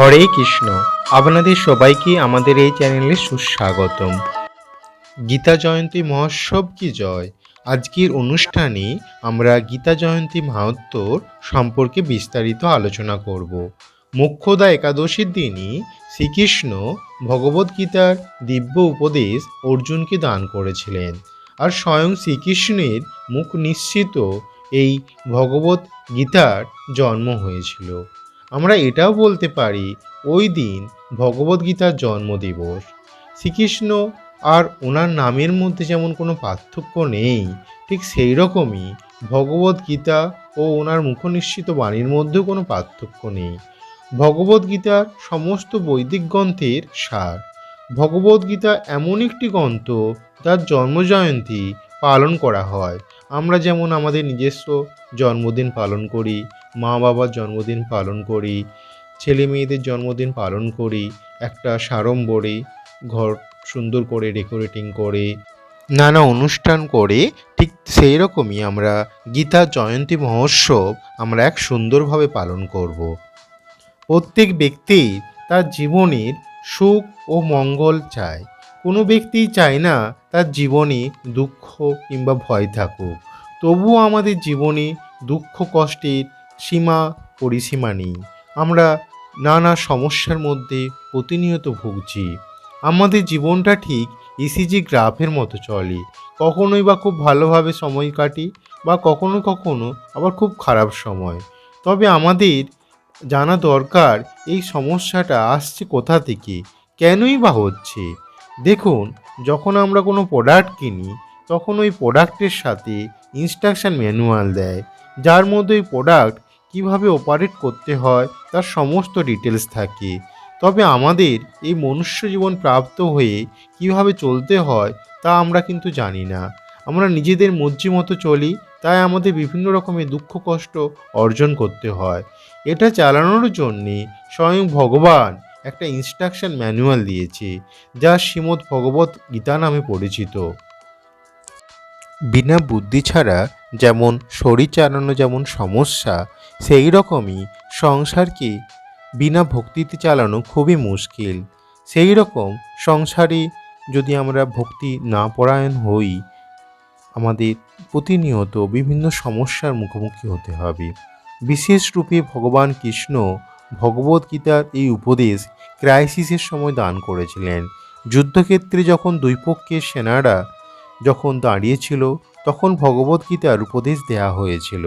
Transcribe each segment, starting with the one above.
হরে কৃষ্ণ। আপনাদের সবাইকে আমাদের এই চ্যানেলে সুস্বাগতম। গীতা জয়ন্তী মহোৎসব কি জয়? আজকের অনুষ্ঠানে আমরা গীতা জয়ন্তী মাহাত্ম্যর সম্পর্কে বিস্তারিত আলোচনা করব। মোক্ষদা একাদশীর দিনই শ্রীকৃষ্ণ ভগবদ্গীতার দিব্য উপদেশ অর্জুনকে দান করেছিলেন আর স্বয়ং শ্রীকৃষ্ণের মুখ নিশ্চিত এই ভগবত গীতার জন্ম হয়েছিল। আমরা এটাও বলতে পারি, ওই দিন ভগবদ্গীতার জন্মদিবস। শ্রীকৃষ্ণ আর ওনার নামের মধ্যে যেমন কোনো পার্থক্য নেই, ঠিক সেই রকমই ভগবদ্গীতা ও ওনার মুখনিশ্চিত বাণীর মধ্যেও কোনো পার্থক্য নেই। ভগবদ্গীতার সমস্ত বৈদিক গ্রন্থের সার। ভগবদ্গীতা এমন একটি গ্রন্থ যার জন্মজয়ন্তী পালন করা হয়। আমরা যেমন আমাদের নিজস্ব জন্মদিন পালন করি মা বাবার জন্মদিন পালন করি, ছেলে মেয়েদের জন্মদিন পালন করি, একটা সাড়ম্বরে ঘর সুন্দর করে ডেকোরেটিং করে, নানা অনুষ্ঠান করে, ঠিক সেই রকমই আমরা গীতা জয়ন্তী মহোৎসব আমরা এক সুন্দরভাবে পালন করব। প্রত্যেক ব্যক্তি তার জীবনের সুখ ও মঙ্গল চায়। কোনো ব্যক্তি চায় না তার জীবনে দুঃখ কিংবা ভয় থাকুক। তবুও আমাদের জীবনে দুঃখ কষ্টের সীমা পরিসীমা নেই। আমরা নানা সমস্যার মধ্যে প্রতিনিয়ত ভুগছি। আমাদের জীবনটা ঠিক ইসিজি গ্রাফের মতো চলে। কখনোই বা খুব ভালোভাবে সময় কাটি বা কখনো কখনো আবার খুব খারাপ সময়। তবে আমাদের জানা দরকার এই সমস্যাটা আসছে কোথা থেকে, কেনই বা হচ্ছে? দেখুন, যখন আমরা কোনো প্রোডাক্ট কিনি, তখন ওই প্রোডাক্টের সাথে ইনস্ট্রাকশন ম্যানুয়াল দেয়, যার মধ্যে ওই প্রোডাক্ট কীভাবে অপারেট করতে হয়, তার সমস্ত ডিটেলস থাকে। তবে আমাদের এই মনুষ্য জীবন প্রাপ্ত হয়ে কীভাবে চলতে হয়, তা আমরা কিন্তু জানি না। আমরা নিজেদের মর্জি মতো চলি, তাই আমাদের বিভিন্ন রকমের দুঃখ, কষ্ট অর্জন করতে হয়। এটা চালানোর জন্যে স্বয়ং ভগবান একটা ইনস্ট্রাকশন ম্যানুয়াল দিয়েছে, যা শ্রীমদ্ ভগবত গীতা নামে পরিচিত। বিনা বুদ্ধি ছাড়া যেমন শরীর চালানো যেমন সমস্যা, সেই রকমই সংসারকে বিনা ভক্তিতে চালানো খুবই মুশকিল। সেই রকম সংসারে যদি আমরা ভক্তি না পরায়ণ হই, আমাদের প্রতিনিয়ত বিভিন্ন সমস্যার মুখোমুখি হতে হবে। বিশেষ রূপে ভগবান কৃষ্ণ ভগবদ্গীতার এই উপদেশ ক্রাইসিসের সময় দান করেছিলেন। যুদ্ধক্ষেত্রে যখন দুই পক্ষের সেনারা যখন দাঁড়িয়েছিল তখন ভগবদ্গীতার উপদেশ দেয়া হয়েছিল।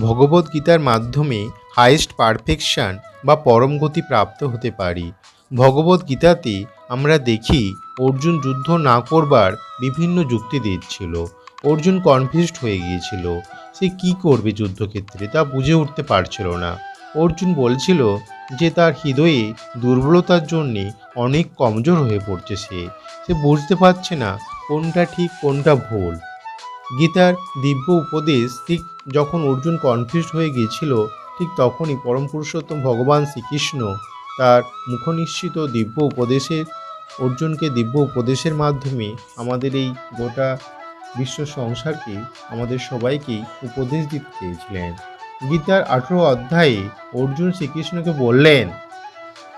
ভগবদ্গীতার মাধ্যমে হাইয়েস্ট পারফেকশন বা পরম গতি প্রাপ্ত হতে পারি। ভগবদ্গীতাতে আমরা দেখি অর্জুন যুদ্ধ না করবার বিভিন্ন যুক্তি দিচ্ছিল। অর্জুন কনফিউজড হয়ে গিয়েছিল, সে কি করবে যুদ্ধক্ষেত্রে? তা বুঝে উঠতে পারছিল না। অর্জুন বলছিল যে তার হৃদয়ে দুর্বলতার জন্যে অনেক কমজোর হয়ে পড়ছে সে। সে বুঝতে পারছে না কোনটা ঠিক, কোনটা ভুল। গীতার দিব্য উপদেশ ঠিক যখন অর্জুন কনফিউজ হয়ে গিয়েছিল, ঠিক তখনই পরম পুরুষোত্তম ভগবান শ্রীকৃষ্ণ তার মুখনিশ্চিত দিব্য উপদেশের অর্জুনকে দিব্য উপদেশের মাধ্যমে আমাদের এই গোটা বিশ্ব সংসারকে, আমাদের সবাইকেই উপদেশ দিতে চেয়েছিলেন। গীতার আঠেরো অধ্যায়ে অর্জুন শ্রীকৃষ্ণকে বললেন,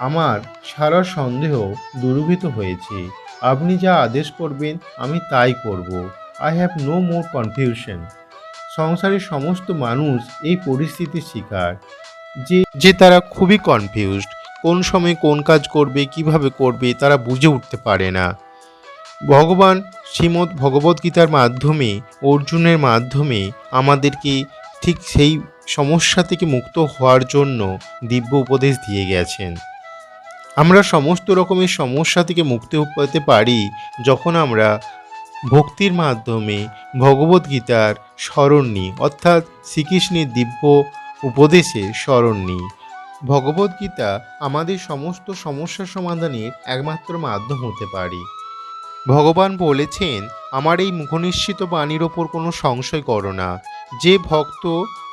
আমার সারা সন্দেহ দূরীভূত হয়েছে। আপনি যা আদেশ করবেন, আমি তাই করব। I have no more confusion সংসারের সমস্ত মানুষ এই পরিস্থিতির শিকার। যে যে তারা খুবই কনফিউজড কোন সময় কোন কাজ করবে, কীভাবে করবে, তারা বুঝে উঠতে পারে না। ভগবান শ্রীমদ্ ভগবদ্গীতার মাধ্যমে, অর্জুনের মাধ্যমে আমাদেরকে ঠিক সেই সমস্যা থেকে মুক্ত হওয়ার জন্য দিব্য উপদেশ দিয়ে গেছেন। আমরা সমস্ত রকমের সমস্যা থেকে মুক্তি পেতে পারি যখন আমরা ভক্তির মাধ্যমে ভগবদ্গীতার স্মরণ নিই, অর্থাৎ শ্রীকৃষ্ণের দিব্য উপদেশের স্মরণ নিই। ভগবদ্গীতা আমাদের সমস্ত সমস্যা সমাধানের একমাত্র মাধ্যম হতে পারে। ভগবান বলেছেন, আমার এই মুখনিশ্চিত বাণীর ওপর কোনো সংশয় করো না। যে ভক্ত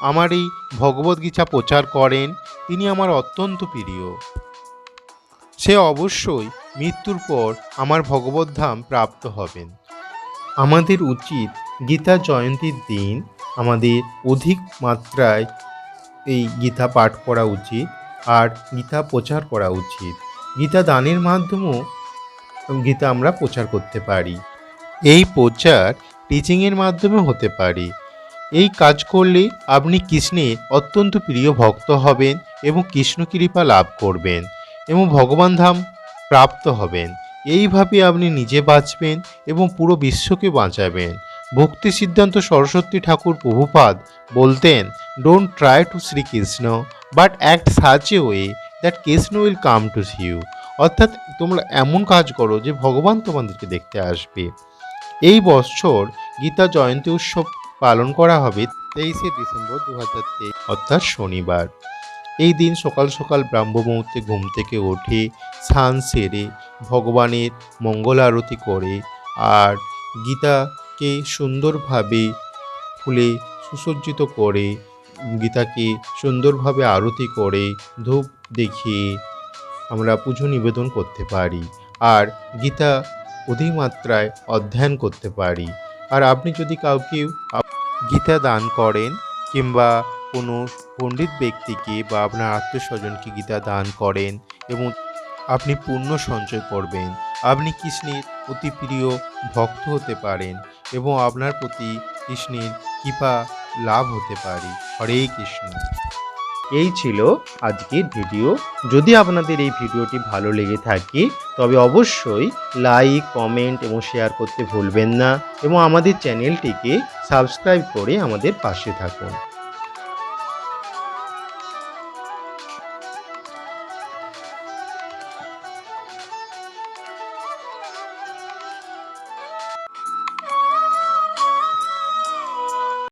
আমার এই ভগবদ্গীতা প্রচার করেন, তিনি আমার অত্যন্ত প্রিয়। সে অবশ্যই মৃত্যুর পর আমার ভগবদ্ধাম প্রাপ্ত হবেন। আমাদের উচিত গীতা জয়ন্তীর দিন আমাদের অধিক মাত্রায় এই গীতা পাঠ করা উচিত আর গীতা প্রচার করা উচিত। গীতা দানের মাধ্যমেও গীতা আমরা প্রচার করতে পারি। এই প্রচার টিচিংয়ের মাধ্যমে হতে পারে। এই কাজ করলে আপনি কৃষ্ণের অত্যন্ত প্রিয় ভক্ত হবেন এবং কৃষ্ণ কৃপা লাভ করবেন। এবং ভগবান ধাম প্রাপ্ত হবেন। এইভাবে আপনি নিজে বাঁচবেন এবং পুরো বিশ্বকে বাঁচাবেন। ভক্তি সিদ্ধান্ত সরস্বতী ঠাকুর প্রভুপাদ বলতেন don't try to Shrikrishna but act such a way that Krishna will come to you অর্থাৎ তোমরা এমন কাজ করো যে ভগবান তোমাদেরকে দেখতে আসবে। এই বছর গীতা জয়ন্তী উৎসব পালন করা হবে তেইশে ডিসেম্বর দু হাজার তেইশ, অর্থাৎ শনিবার। এই দিন সকাল সকাল ব্রাহ্ম মুহূর্তে ঘুম থেকে ওঠে স্নান সেরে ভগবানের মঙ্গল আরতি করে আর গীতাকে সুন্দরভাবে ফুলে সুসজ্জিত করে, গীতাকে সুন্দরভাবে আরতি করে, ধূপ দেখিয়ে আমরা পুজো নিবেদন করতে পারি আর গীতা অধিমাত্রায় অধ্যয়ন করতে পারি। আর আপনি যদি কাউকে গীতা দান করেন কিংবা কোনো পণ্ডিত ব্যক্তিকে বা আপনার আত্মীয় স্বজনকে গীতা দান করেন এবং আপনি পুণ্য সঞ্চয় করবেন। আপনি কৃষ্ণের অতি প্রিয় ভক্ত হতে পারেন এবং আপনার প্রতি কৃষ্ণের কৃপা লাভ হতে পারে। হরে কৃষ্ণ। এই ছিল আজকের ভিডিও। যদি আপনাদের এই ভিডিওটি ভালো লেগে থাকে, তবে অবশ্যই লাইক, কমেন্ট এবং শেয়ার করতে ভুলবেন না এবং আমাদের চ্যানেলটিকে সাবস্ক্রাইব করে আমাদের পাশে থাকুন।